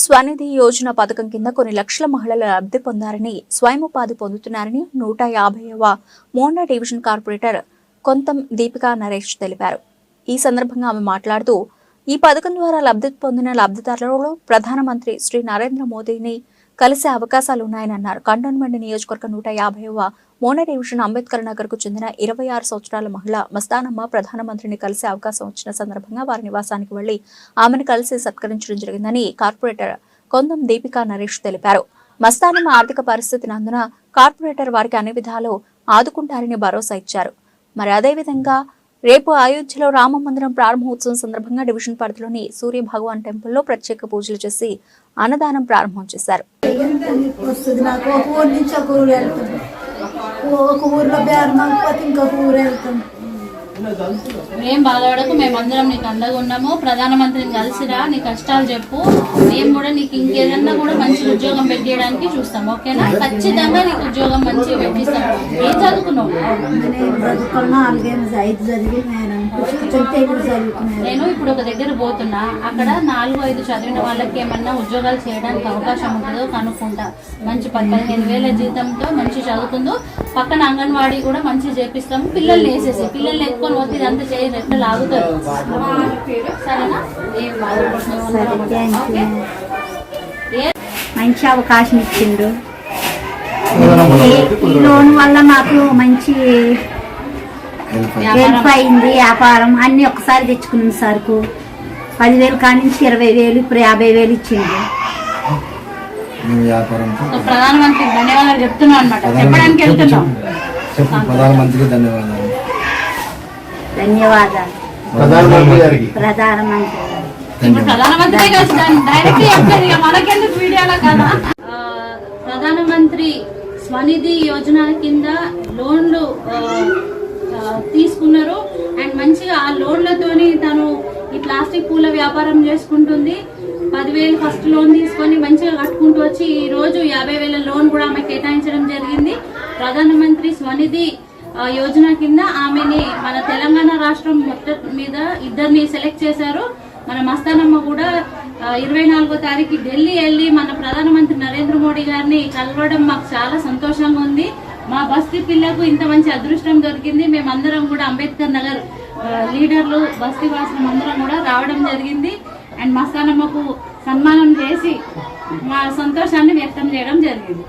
స్వనిధి యోజన పథకం కింద కొన్ని లక్షల మహిళలు లబ్ధి పొందారని స్వయం ఉపాధి పొందుతున్నారని నూట యాభైవ మోండా డివిజన్ కార్పొరేటర్ కొంతం దీపికా నరేష్ తెలిపారు. ఈ సందర్భంగా ఆమె మాట్లాడుతూ ఈ పథకం ద్వారా లబ్ధి పొందిన లబ్ధిదారులలో ప్రధానమంత్రి శ్రీ నరేంద్ర మోదీని కలిసే అవకాశాలు ఉన్నాయని అన్నారు కంటోన్మెంట్ నియోజకవర్గ నూట యాభైవ మోన డివిజన్ అంబేద్కర్ నగర్కు చెందిన ఇరవై ఆరు సంవత్సరాల మహిళ మస్తానమ్మ ప్రధానమంత్రిని కలిసే అవకాశం వచ్చిన సందర్భంగా వారి నివాసానికి వెళ్ళి ఆమెను కలిసి సత్కరించడం జరిగిందని కార్పొరేటర్ కొందం దీపికా నరేష్ తెలిపారు. మస్తానమ్మ ఆర్థిక పరిస్థితి నందున కార్పొరేటర్ వారికి అన్ని విధాలు ఆదుకుంటారని భరోసా ఇచ్చారు. మరి అదేవిధంగా రేపు అయోధ్యలో రామ మందిరం ప్రారంభోత్సవం సందర్భంగా డివిజన్ పరిధిలోని సూర్య భగవాన్ టెంపుల్లో ప్రత్యేక పూజలు చేసి అన్నదానం ప్రారంభం చేశారు. ఒక ఊర్లో ఇంకొక ఊరు వెళ్తాం. ఏం బాధపడకు మేమందరం నీకు అండగా ఉన్నాము. ప్రధానమంత్రిని కలిసిరా నీ కష్టాలు చెప్పు. మేము కూడా నీకు ఇంకేదన్నా కూడా మంచి ఉద్యోగం పెట్టేయడానికి చూస్తాం ఓకేనా? ఖచ్చితంగా నీకు ఉద్యోగం మంచి పెట్టిస్తాం. ఏం చదువుకున్నావు? ఐదు చదివి నేను ఇప్పుడు ఒక దగ్గర పోతున్నా. అక్కడ నాలుగు ఐదు చదివిన వాళ్ళకి ఏమన్నా ఉద్యోగాలు చేయడానికి అవకాశం ఉంటుందో కనుక్కుంటా. మంచి పది పదిహేను వేల జీతంతో మంచి చదువుకుందో పక్కన అంగన్వాడీ కూడా మంచి చేపిస్తాము. పిల్లల్ని వేసేసి పిల్లల్ని ఎత్తుకొని పోతే ఇదంతా చేయ రెట్లు లాగుతారు? సరేనా? ఏం మంచి అవకాశం ఇచ్చిండు. ఈ- ఈ లోన్ వల్ల నాకు మంచి హెల్ప్ అయింది వ్యాపారం? అన్ని ఒకసారి తెచ్చుకున్నాం సరుకు. పదివేలు కాడి నుంచి ఇరవై వేలు ఇప్పుడు యాభై వేలు సో ప్రధానమంత్రి ధన్యవాదాలు చెప్తున్నాం అనమాట చెప్పడానికి వెళ్తున్నాం. ప్రధానమంత్రికి ధన్యవాదాలు. ధన్యవాదాలు. ప్రధానమంత్రి గారికి. స్వనిధి యోజన కింద లోన్లు తీసుకున్నారు. అండ్ మంచిగా ఆ లోన్లతోని తను ఈ ప్లాస్టిక్ పూల వ్యాపారం చేసుకుంటుంది. పదివేలు ఫస్ట్ లోన్ తీసుకొని మంచిగా కట్టుకుంటూ వచ్చి ఈ రోజు యాభై వేల లోన్ కూడా ఆమె కేటాయించడం జరిగింది. ప్రధానమంత్రి స్వనిధి యోజన కింద ఆమెని మన తెలంగాణ రాష్ట్రం మొత్తం మీద ఇద్దరిని సెలెక్ట్ చేశారు. మన మస్తానమ్మ కూడా ఇరవై నాలుగో తారీఖు ఢిల్లీ వెళ్ళి మన ప్రధానమంత్రి నరేంద్ర మోడీ గారిని కలవడం మాకు చాలా సంతోషంగా ఉంది. మా బస్తీ పిల్లకు ఇంత మంచి అదృష్టం దొరికింది. మేమందరం కూడా అంబేద్కర్ నగర్ లీడర్లు బస్తీ వాసులం అందరం కూడా రావడం జరిగింది. అండ్ మస్తానమ్మకు సన్మానం చేసి మా సంతోషాన్ని వ్యక్తం చేయడం జరిగింది.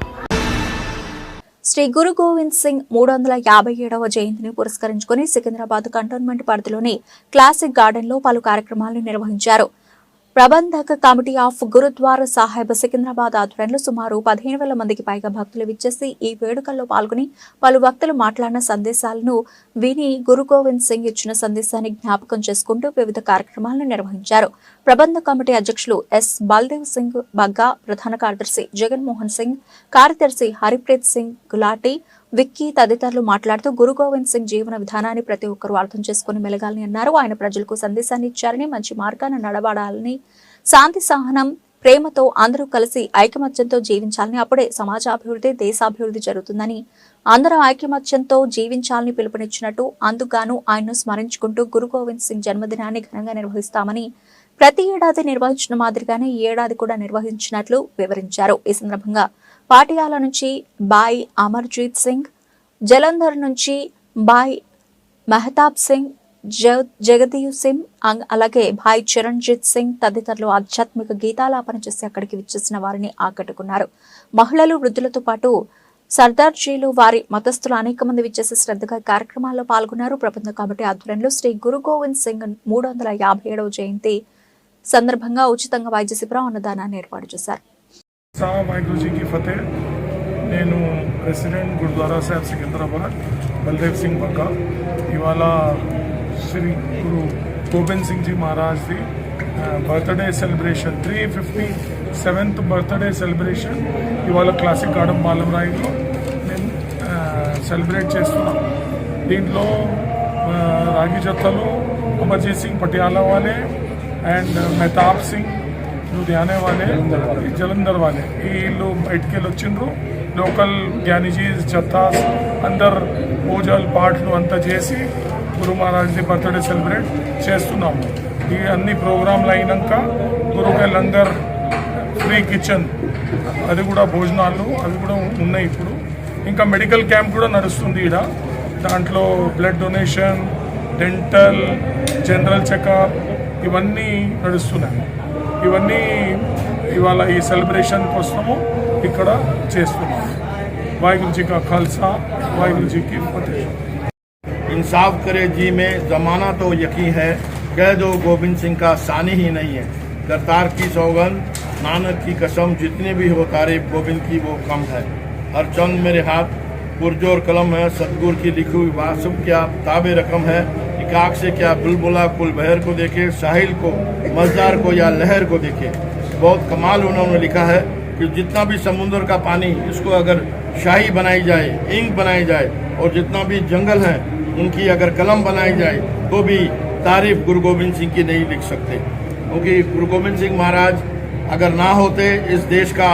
శ్రీ గురు గోవింద్ సింగ్ మూడు వందల యాభై ఏడవ జయంతిని పురస్కరించుకుని సికింద్రాబాద్ కంటోన్మెంట్ పరిధిలోని క్లాసిక్ గార్డెన్లో పలు కార్యక్రమాలను నిర్వహించారు. ప్రబంధక కమిటీ ఆఫ్ గురుద్వారా సాహెబ్ సికింద్రాబాద్ ఆధ్వర్యంలో సుమారు పదిహేను వేల మందికి పైగా భక్తులు విచ్చేసి ఈ వేడుకల్లో పాల్గొని పలు భక్తులు మాట్లాడిన సందేశాలను విని గురు గోవింద్ సింగ్ ఇచ్చిన సందేశాన్ని జ్ఞాపకం చేసుకుంటూ వివిధ కార్యక్రమాలను నిర్వహించారు. ప్రబంధ కమిటీ అధ్యక్షులు ఎస్. బల్దేవ్ సింగ్ బగ్గా ప్రధాన కార్యదర్శి జగన్మోహన్ సింగ్ కార్యదర్శి హరిప్రీత్ సింగ్ గులాటి విక్కీ తదితరులు మాట్లాడుతూ గురు గోవింద్ సింగ్ జీవన విధానాన్ని ప్రతి ఒక్కరూ అర్థం చేసుకుని మెలగాలని అన్నారు. ఆయన ప్రజలకు సందేశాన్ని ఇచ్చారని మంచి మార్గాన్ని నడబడాలని శాంతి సహనం ప్రేమతో అందరూ కలిసి ఐకమత్యంతో జీవించాలని అప్పుడే సమాజాభివృద్ధి దేశాభివృద్ధి జరుగుతుందని అందరం ఐకమత్యంతో జీవించాలని పిలుపునిచ్చినట్టు అందుగాను ఆయన్ను స్మరించుకుంటూ గురు గోవింద్ సింగ్ జన్మదినాన్ని ఘనంగా నిర్వహిస్తామని ప్రతి ఏడాది నిర్వహించిన మాదిరిగానే ఈ ఏడాది కూడా నిర్వహించినట్లు వివరించారు. ఈ సందర్భంగా పాటియాల నుంచి బాయ్ అమర్జీత్ సింగ్ జలంధర్ నుంచి బాయ్ మెహతాబ్ సింగ్ జ- జగదీవ్ సింగ్ అంగ్- అలాగే భాయ్ చిరంజిత్ సింగ్ తదితరులు ఆధ్యాత్మిక గీతాలాపన చేసి అక్కడికి విచ్చేసిన వారిని ఆకట్టుకున్నారు. మహిళలు వృద్ధులతో పాటు సర్దార్జీలు వారి మతస్థులు అనేక మంది విచ్చేసి శ్రద్ధగా కార్యక్రమాల్లో పాల్గొన్నారు. ప్రబంధ కమిటీ ఆధ్వర్యంలో శ్రీ గురు గోవింద్ సింగ్ మూడు వందల యాభై ఏడవ జయంతి సందర్భంగా ఉచితంగా వైద్య శిబిరం అన్నదానాన్ని ఏర్పాటు చేశారు. సాహా వాహిగురు జీ की फतेह నేను ప్రెసిడెంట్ గురుద్వారా సాహెబ్ సికింద్రాబాద్ బల్దేవ్ సింగ్ బగ్గా ఇవాళ Shri Guru Gobind Singh ji మహారాజ్ది birthday celebration three fifty seventh birthday celebration ఇవాళ క్లాసిక్ గార్డెన్ బాలంరాయిలో మేము సెలబ్రేట్ చేస్తున్నాం దీంట్లో ఆ, రాగి జత్తలు అమర్జీత్ సింగ్ పటియాలా వాలే అండ్ మెహతాబ్ సింగ్ లుధియానే వాళ్ళే जलंधर वाले ये लोग बैठ వచ్చిండ్రు. లోకల్ గ్యానిజీస్ జత్తాస్ అందరు పూజలు పాటలు అంతా చేసి గురు మహారాజ్ది బర్త్డే సెలబ్రేట్ చేస్తున్నాము ఈ అన్ని ప్రోగ్రాంలు అయినాక గురుగా లంగర్ ఫ్రీ కిచెన్. అది కూడా భోజనాలు అవి కూడా ఉన్నాయి ఇప్పుడు. ఇంకా మెడికల్ క్యాంప్ కూడా నడుస్తుంది ఇక్కడ దాంట్లో blood donation dental general checkup ఇవన్నీ నడుస్తున్నాయి. ఇవన్నీ ఇవాళ ఈ సెలబ్రేషన్ కోసము ఇక్కడ చేస్తున్నాం వాహిగురు జీ కా ఖాల్సా వాహిగురు జీ కి ఫతేహ్ इंसाफ करे जी में जमाना तो यकीन है कह दो गोविंद सिंह का सानी ही नहीं है करतार की सौगंध नानक की कसम जितने भी हो तारीफ गोविंद की वो कम है हर चंद मेरे हाथ पुरजोर कलम है सदगुर की लिखी हुई वासुब क्या ताबे रकम है इकाक से क्या बुलबुला कुल बहर को देखे, साहिल को मजदार को या लहर को देखे। बहुत कमाल उन्होंने लिखा है कि जितना भी समुद्र का पानी इसको अगर शाही बनाई जाए, इंक बनाई जाए, और जितना भी जंगल है, उनकी अगर कलम बनाई जाए तो भी तारीफ़ गुरु गोविंद सिंह की नहीं लिख सकते। क्योंकि गुरु गोविंद सिंह महाराज अगर ना होते, इस देश का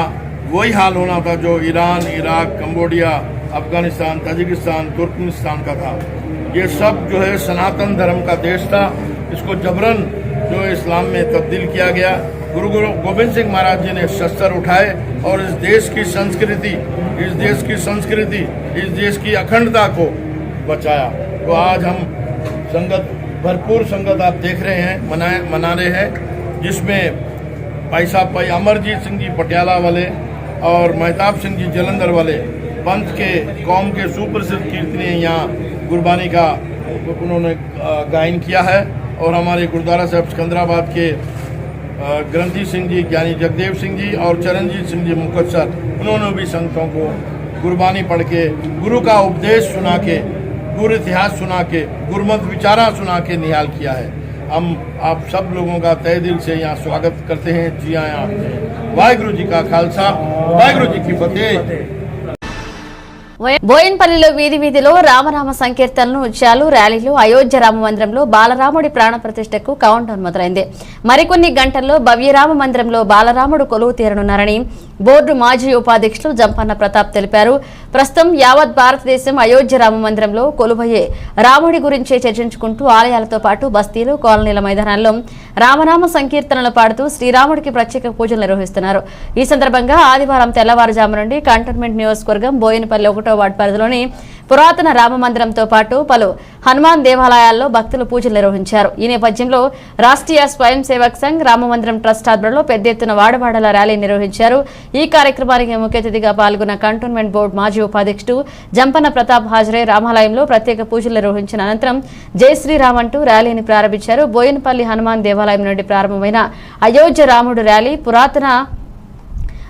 वही हाल होना था जो Iran, Iraq Cambodia Afghanistan, Tajikistan, Turkmenistan का था। ये सब जो है सनातन धर्म का देश था। इसको जबरन जो इस्लाम में तब्दील किया गया। गुरु गुरु गोविंद सिंह महाराज जी ने शस्त्र उठाए और इस देश की संस्कृति, इस देश की संस्कृति, इस देश की अखंडता को बचाया। तो आज हम संगत, भरपूर संगत आप देख रहे हैं, मनाए, मना रहे हैं, जिसमें भाई साहब भाई अमरजीत सिंह जी पटियाला वाले और महताब सिंह जी जलंधर वाले, पंथ के, कौम के सुप्रसिद्ध कीर्तनीय यहाँ। गुरबानी का उन्होंने गायन किया है और हमारे गुरुद्वारा साहब सिकंदराबाद के ग्रंथी सिंह जी, ज्ञानी जगदेव सिंह जी और चरणजीत सिंह जी मुकत्सर उन्होंने भी संतों को गुरबानी पढ़ के, गुरु का उपदेश सुना के, गुरु इतिहास सुना के, गुरमत विचारा सुना के निहाल किया है। हम आप सब लोगों का तय दिल से यहाँ स्वागत करते हैं। जी आया वाहिगुरु जी का खालसा, वाहिगुरु जी की फतेह। బోయన్పల్లిలో వీధి వీధిలో రామరామ సంకీర్తనలు నృత్యాలు ర్యాలీలు అయోధ్య రామ మందిరంలో బాలరాముడి ప్రాణ ప్రతిష్టకు కౌంట్ డౌన్ మొదలైంది. మరికొన్ని గంటల్లో భవ్యరామ మందిరంలో బాలరాముడు కొలువు తీరనున్నారని బోర్డు మాజీ ఉపాధ్యక్షులు జంపన్న ప్రతాప్ తెలిపారు. ప్రస్తుతం యావత్ భారతదేశం అయోధ్య రామ మందిరంలో కొలువయ్యే రాముడి గురించే చర్చించుకుంటూ ఆలయాలతో పాటు బస్తీలు కాలనీల మైదానాల్లో రామనామ సంకీర్తనలు పాడుతూ శ్రీరాముడికి ప్రత్యేక పూజలు నిర్వహిస్తున్నారు. ఈ సందర్భంగా ఆదివారం తెల్లవారుజాము నుండి కంటోన్మెంట్ నియోజకవర్గం బోయినపల్లి ఒకటో వార్డు పరిధిలోని పురాతన రామ మందిరంతో పాటు పలు హనుమాన్ దేవాలయాల్లో భక్తులు పూజలు నిర్వహించారు. ఈ నేపథ్యంలో రాష్ట్రీయ స్వయం సేవక్ సంఘ్ రామమందిరం ట్రస్ట్ ఆధ్వర్యంలో పెద్ద ఎత్తున వాడవాడల ర్యాలీ నిర్వహించారు. ఈ కార్యక్రమానికి ముఖ్య అతిథిగా పాల్గొన్న కంటోన్మెంట్ బోర్డు మాజీ ఉపాధ్యక్షుడు జంపన్న ప్రతాప్ హాజరే రామాలయంలో ప్రత్యేక పూజలు నిర్వహించిన అనంతరం జై శ్రీరామ్ అంటూ ర్యాలీని ప్రారంభించారు. బోయినపల్లి హనుమాన్ దేవాలయం నుండి ప్రారంభమైన అయోధ్య రాముడు ర్యాలీ పురాతన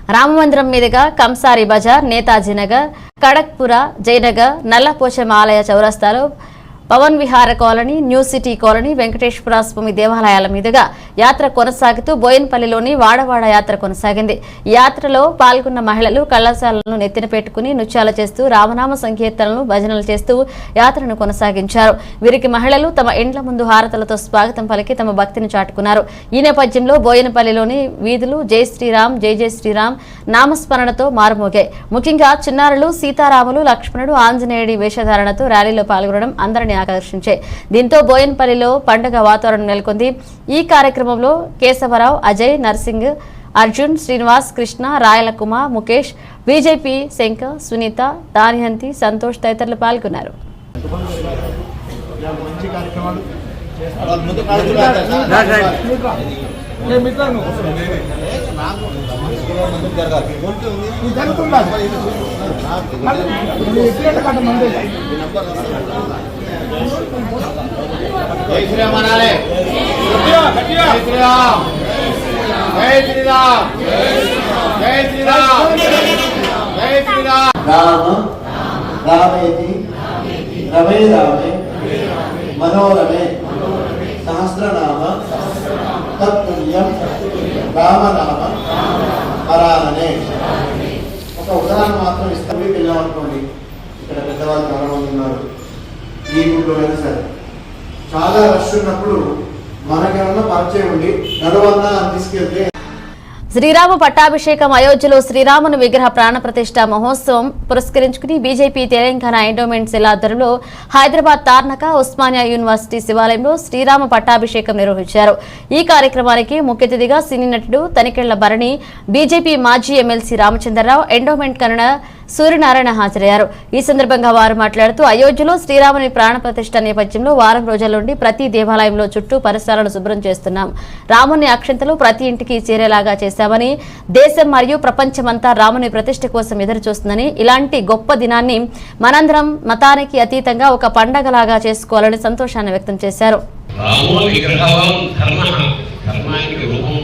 రామమందిరం మీదుగా కంసారి బజార్ నేతాజీ నగర్ కడక్పుర జయనగర్ నల్లపోచం ఆలయ చౌరస్తాలో Pawan Vihar colony new city colony Venkateswara Swamy దేవాలయాల మీదుగా యాత్ర కొనసాగుతూ బోయన్పల్లిలోని వాడవాడ యాత్ర కొనసాగింది. యాత్రలో పాల్గొన్న మహిళలు కళాశాలను నెత్తిన పెట్టుకుని నృత్యాలు చేస్తూ రామనామ సంకీర్తనలు భజనలు చేస్తూ యాత్రను కొనసాగించారు. వీరికి మహిళలు తమ ఇండ్ల ముందు హారతలతో స్వాగతం పలికి తమ భక్తిని చాటుకున్నారు. ఈ నేపథ్యంలో బోయనపల్లిలోని వీధులు జై శ్రీరామ్ జై జై శ్రీరామ్ నామస్మరణతో మారుమోగాయి. ముఖ్యంగా చిన్నారులు సీతారాములు లక్ష్మణుడు ఆంజనేయుడి వేషధారణతో ర్యాలీలో పాల్గొనడం అందరినీ ఆకర్షించాయి దీంతో బోయన్పల్లిలో పండుగ వాతావరణం నెలకొంది. ఈ కార్యక్రమంలో కేశవరావు అజయ్ నర్సింగ్ అర్జున్ శ్రీనివాస్ కృష్ణ రాయలకుమ ముఖేష్ బీజేపీ శంకర్ సునీత దానిహంతి సంతోష్ తదితరులు పాల్గొన్నారు. జై శ్రీరామ్ అనాలే. జై శ్రీరామ్. జై శ్రీరామ్. జై శ్రీరామ్. జై శ్రీరామ్. రామ రామేతి రమే రామే మనోరమే సహస్రనామ తత్తుల్యం రామనామ పరాలనే ఒక ఉదాహరణ మాత్రం ఇస్తాం అనుకోండి. ఇక్కడ పెద్దవాళ్ళు చాలా మంది ఉన్నారు. ఈ అయినా సరే. చాలా రష్ ఉన్నప్పుడు మనకేమన్నా పరిచయం ఉండి నడవన్నా తీసుకెళ్తే శ్రీరామ పట్టాభిషేకం అయోధ్యలో శ్రీరాముని విగ్రహ ప్రాణప్రతిష్ఠ మహోత్సవం పురస్కరించుకుని బీజేపీ తెలంగాణ ఎండోమెంట్ సెల్ ఆధ్వర్యంలో హైదరాబాద్ తార్నక ఉస్మానియా యూనివర్సిటీ శివాలయంలో శ్రీరామ పట్టాభిషేకం నిర్వహించారు. ఈ కార్యక్రమానికి ముఖ్య అతిథిగా సినీ నటుడు తనికెళ్ళ భరణి బీజేపీ మాజీ ఎమ్మెల్సీ రామచంద్రరావు ఎండోమెంట్ కన్నడ సూర్యనారాయణ హాజరయ్యారు. ఈ సందర్భంగా వారు మాట్లాడుతూ అయోధ్యలో శ్రీరాముని ప్రాణప్రతిష్ఠ నేపథ్యంలో వారం రోజుల నుండి ప్రతి దేవాలయంలో చుట్టూ పరిసరాలను శుభ్రం చేస్తున్నాం. రాముని అక్షంతలు ప్రతి ఇంటికి చేరేలాగా చేశామని దేశం మరియు ప్రపంచమంతా రాముని ప్రతిష్ఠ కోసం ఎదురు చూస్తుందని ఇలాంటి గొప్ప దినాన్ని మనందరం మతానికి అతీతంగా ఒక పండగలాగా చేసుకోవాలని సంతోషాన్ని వ్యక్తం చేశారు. ధర్మానికి రూపం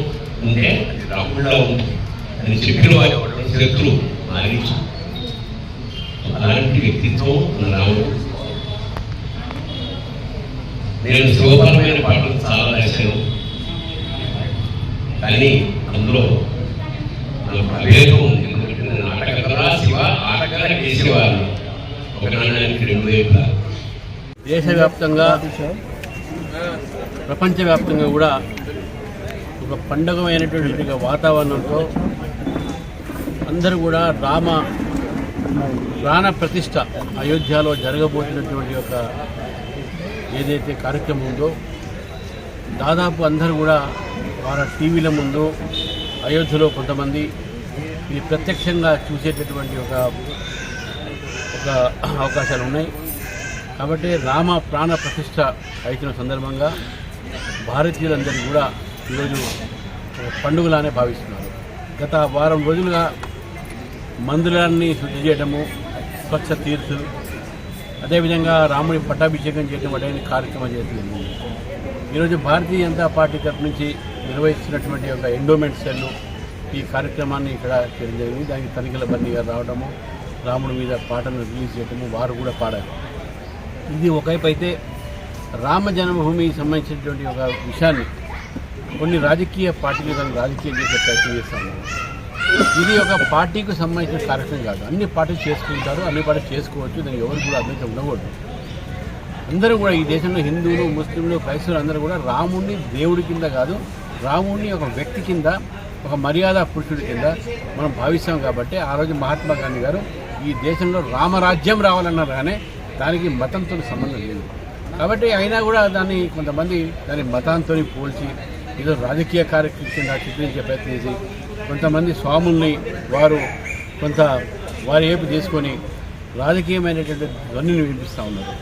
ఉంటే రాముడిలో ఉంది అని చెప్పిన వారు శత్రువు మారించారు అలాంటి వ్యక్తిత్వం ఉన్న నేను శుభపరమైన పాటలు చాలా రాశాను. కానీ అందులో నాకు అభేదం ఉంది. ఎందుకంటే నేను ఆటకథలా శివ ఆటకథ వేసేవారు ఒక నాణ్యానికి రెండు వైపులా. దేశవ్యాప్తంగా ప్రపంచవ్యాప్తంగా కూడా ఒక పండగమైనటువంటి వాతావరణంతో అందరూ కూడా రామ ప్రాణ ప్రతిష్ట అయోధ్యలో జరగబోతున్నటువంటి ఒక ఏదైతే కార్యక్రమం ఉందో దాదాపు అందరూ కూడా వారి టీవీల ముందు అయోధ్యలో కొంతమంది ఇది ప్రత్యక్షంగా చూసేటటువంటి ఒక ఒక అవకాశాలు ఉన్నాయి. కాబట్టి రామ ప్రాణ ప్రతిష్ట అయిన సందర్భంగా భారతీయులందరూ కూడా ఈరోజు పండుగలానే భావిస్తున్నారు. గత వారం రోజులుగా మందులన్నీ శుద్ధి చేయడము స్వచ్ఛ తీర్చు అదేవిధంగా రాముడి పట్టాభిషేకం చేయడం అనే కార్యక్రమం చేస్తుంది ఈరోజు భారతీయ జనతా పార్టీ తరపు నుంచి నిర్వహిస్తున్నటువంటి ఒక ఎండోమెంట్ సెల్ ఈ కార్యక్రమాన్ని ఇక్కడ చేయడం జరిగింది. దానికి తనిఖీల బందీగా రావడము రాముడి మీద పాటను రిలీజ్ చేయడము వారు కూడా పాడారు. ఇది ఒకవైపు అయితే రామ జన్మభూమికి సంబంధించినటువంటి ఒక విషయాన్ని కొన్ని రాజకీయ పార్టీలు దాన్ని రాజకీయం చేసే ప్రయత్నం చేస్తాను ఇది ఒక పార్టీకి సంబంధించిన కార్యక్రమం కాదు. అన్ని పార్టీలు చేసుకుంటారు అన్ని పార్టీలు చేసుకోవచ్చు. దాన్ని ఎవరు కూడా అభ్యంతరం ఉండకూడదు. అందరూ కూడా ఈ దేశంలో హిందువులు ముస్లింలు క్రైస్తవులు అందరూ కూడా రాముడిని దేవుడి కింద కాదు రాముడిని ఒక వ్యక్తి కింద ఒక మర్యాద పురుషుడి కింద మనం భావిస్తాం కాబట్టి ఆ రోజు మహాత్మా గాంధీ గారు ఈ దేశంలో రామరాజ్యం రావాలన్నారు కానీ దానికి మతంతో సంబంధం లేదు. కాబట్టి అయినా కూడా దాన్ని కొంతమంది దాని మతాంతో పోల్చి ఏదో రాజకీయ కార్యక్రమం చిత్రించే ప్రయత్నం చేసి కొంతమంది స్వాముల్ని వారు కొంత వారి వైపు తీసుకొని రాజకీయమైనటువంటి ధ్వనిని వినిపిస్తూ ఉన్నారు.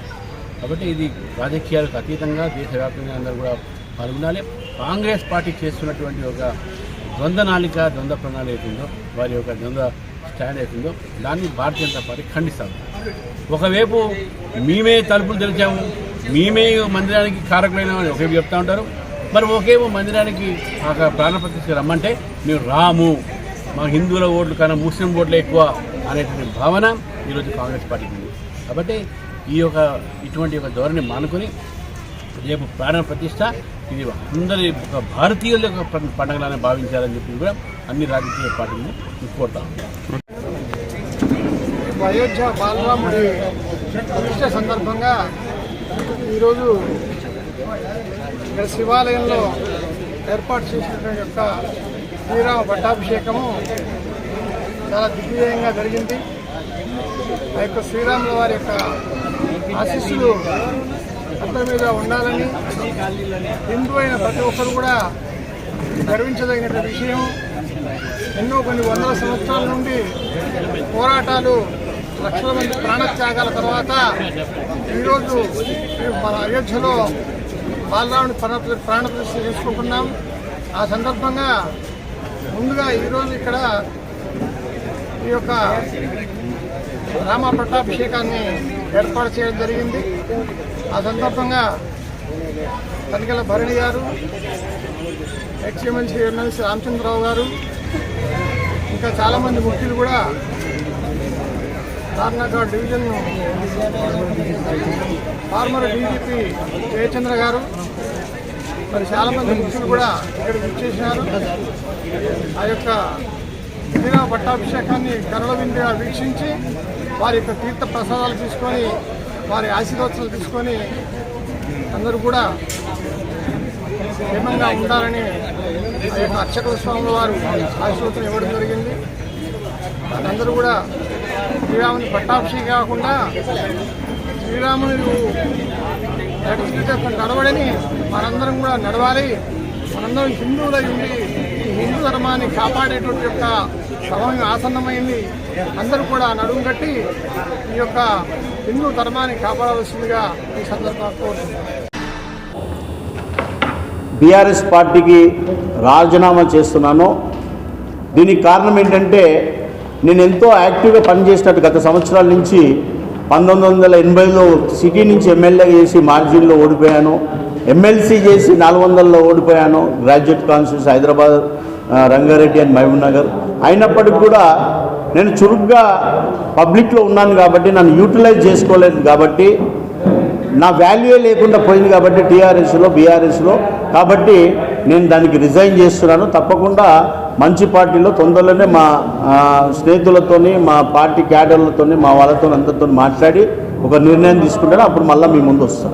కాబట్టి ఇది రాజకీయాలకు అతీతంగా దేశవ్యాప్తంగా అందరూ కూడా పాల్గొనాలి. కాంగ్రెస్ పార్టీ చేస్తున్నటువంటి ఒక ద్వంద్వ నాలిక ద్వంద్వ ప్రణాళిక అవుతుందో వారి యొక్క ద్వంద్వ స్టాండ్ అవుతుందో దాన్ని భారతీయ జనతా పార్టీ ఖండిస్తాము. ఒకవైపు మేమే తలుపులు తెరిచాము మేమే మందిరానికి కారకులైన ఒకవైపు చెప్తా ఉంటారు. మరి ఒకేమో మందిరానికి ఒక ప్రాణప్రతిష్ఠ రమ్మంటే మేము రాము. మా హిందువుల ఓట్లు కన్నా ముస్లిం ఓట్లు ఎక్కువ అనేటువంటి భావన ఈరోజు కాంగ్రెస్ పార్టీకి ఉంది. కాబట్టి ఈ యొక్క ఇటువంటి యొక్క ధోరణి మానుకొని రేపు ప్రాణ ప్రతిష్ట ఇది అందరి ఒక భారతీయుల యొక్క పండుగలని భావించాలని చెప్పి కూడా అన్ని రాజకీయ పార్టీలను కోరుతాం అయోధ్య బాలరాముడి ప్రతిష్ట సందర్భంగా ఈరోజు ఇక్కడ శివాలయంలో ఏర్పాటు చేసినటువంటి యొక్క శ్రీరామ పట్టాభిషేకము చాలా దిగ్విజయంగా జరిగింది. ఆ యొక్క శ్రీరాముల వారి యొక్క ఆశీస్సులు అందరి మీద ఉండాలని హిందూ అయిన ప్రతి ఒక్కరు కూడా గర్వించదగిన విషయం. ఎన్నో కొన్ని వందల సంవత్సరాల నుండి పోరాటాలు లక్షల మంది ప్రాణత్యాగాల తర్వాత ఈరోజు మన అయోధ్యలో బాలరాముని ప్రాణ ప్రాణప్రతిష్ఠ చేసుకుంటున్నాం. ఆ సందర్భంగా ముందుగా ఈరోజు ఇక్కడ ఈ యొక్క రామ పట్టాభిషేకాన్ని ఏర్పాటు చేయడం జరిగింది. ఆ సందర్భంగా Tanikella Bharani garu X MLC MLC Ramachandra Rao గారు ఇంకా చాలామంది ముఖ్యులు కూడా Tarnaka division former DGP Jayachandra గారు మరి చాలామంది ముఖ్యులు కూడా ఇక్కడ ఇచ్చేసినారు ఆ యొక్క శ్రీరామ పట్టాభిషేకాన్ని కరల విందుగా వీక్షించి వారి యొక్క తీర్థ ప్రసాదాలు తీసుకొని వారి ఆశీర్వచనాలు తీసుకొని అందరూ కూడా క్షేమంగా ఉండాలని ఆ యొక్క అర్చకుల స్వాముల వారు ఆశీర్వచనం ఇవ్వడం జరిగింది. వాళ్ళందరూ కూడా శ్రీరాముని పట్టాభిషేకం కాకుండా శ్రీరాముని నడిచినట్టు నడవడని మనందరం కూడా నడవాలి. మనందరం హిందువులై ఉండి ఈ హిందూ ధర్మాన్ని కాపాడేటువంటి యొక్క సమయం ఆసన్నమైంది. అందరూ కూడా నడుము కట్టి ఈ యొక్క హిందూ ధర్మాన్ని కాపాడవలసిందిగా ఈ సందర్భంగా కోరుతున్నాను బీఆర్ఎస్ పార్టీకి రాజీనామా చేస్తున్నాను. దీనికి కారణం ఏంటంటే నేను ఎంతో యాక్టివ్గా పనిచేసినట్టు గత సంవత్సరాల నుంచి పంతొమ్మిది వందల ఎనభైలో సిటీ నుంచి ఎమ్మెల్యే చేసి మార్జిన్లో ఓడిపోయాను. ఎమ్మెల్సీ చేసి నాలుగు వందల్లో ఓడిపోయాను. Graduate constituency Hyderabad Rangareddy and Mahabubnagar. అయినప్పటికీ కూడా నేను చురుగ్గా పబ్లిక్లో ఉన్నాను కాబట్టి నన్ను యూటిలైజ్ చేసుకోలేదు కాబట్టి నా వాల్యూయే లేకుండా పోయింది కాబట్టి టీఆర్ఎస్లో బీఆర్ఎస్లో. కాబట్టి నేను దానికి రిజైన్ చేస్తున్నాను. తప్పకుండా మంచి పార్టీలో తొందరలోనే మా స్నేహితులతోని మా పార్టీ క్యాడర్లతోని మా వాళ్ళతో అందరితో మాట్లాడి ఒక నిర్ణయం తీసుకుంటాను. అప్పుడు మళ్ళీ మీ ముందు వస్తాం